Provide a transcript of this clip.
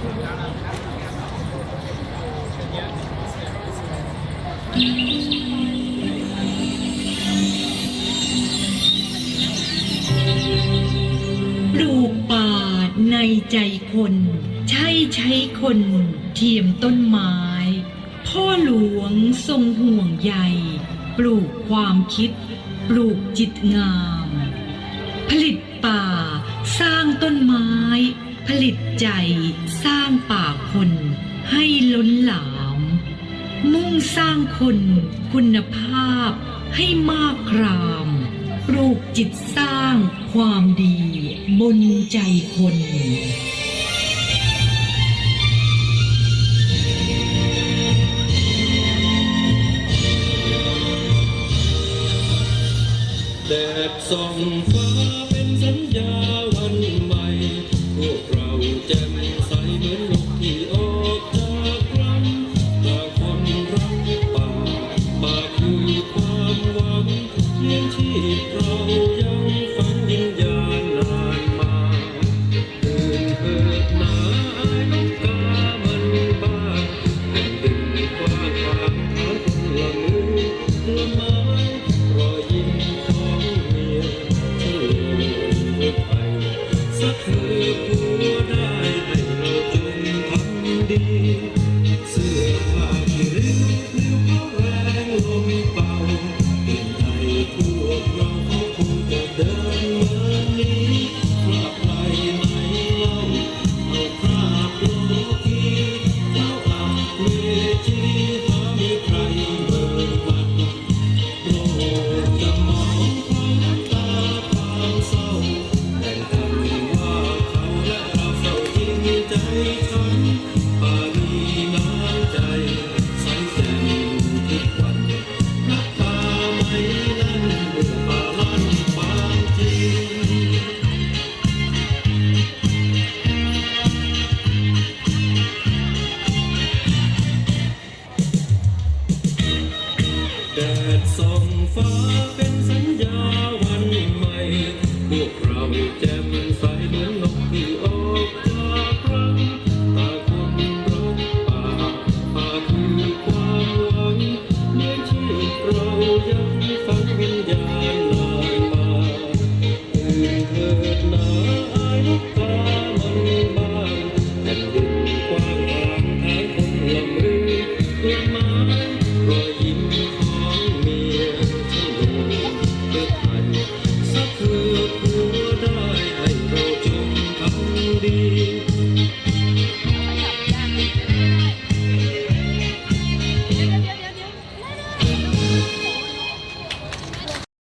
ปลูกป่าในใจคน ใช่ใช้คนเทียมต้นไม้ พ่อหลวงทรงห่วงใยปลูกความคิด ปลูกจิตงาม ผลิตป่าสร้างต้นไม้ ผลิตใจสร้างป่าคนให้ล้นหลาม มุ่งสร้างคนคุณภาพให้มากครามปลูกจิตสร้างความดีบนใจคนแดดส่องฟ้าเป็นสัญญาวันใหม่พวกเรา จ่มใสเหมือนน งจะเดินมานี้คราบไหลไหนเล่าเอ องฟ้าเป็นสัญญาวันใหม่ พวกเราแจ่มใสเหมือนนกที่ออกจากรงตาคนรักปาป่คือความหวังเลี้ยงชีพเรายัง dear.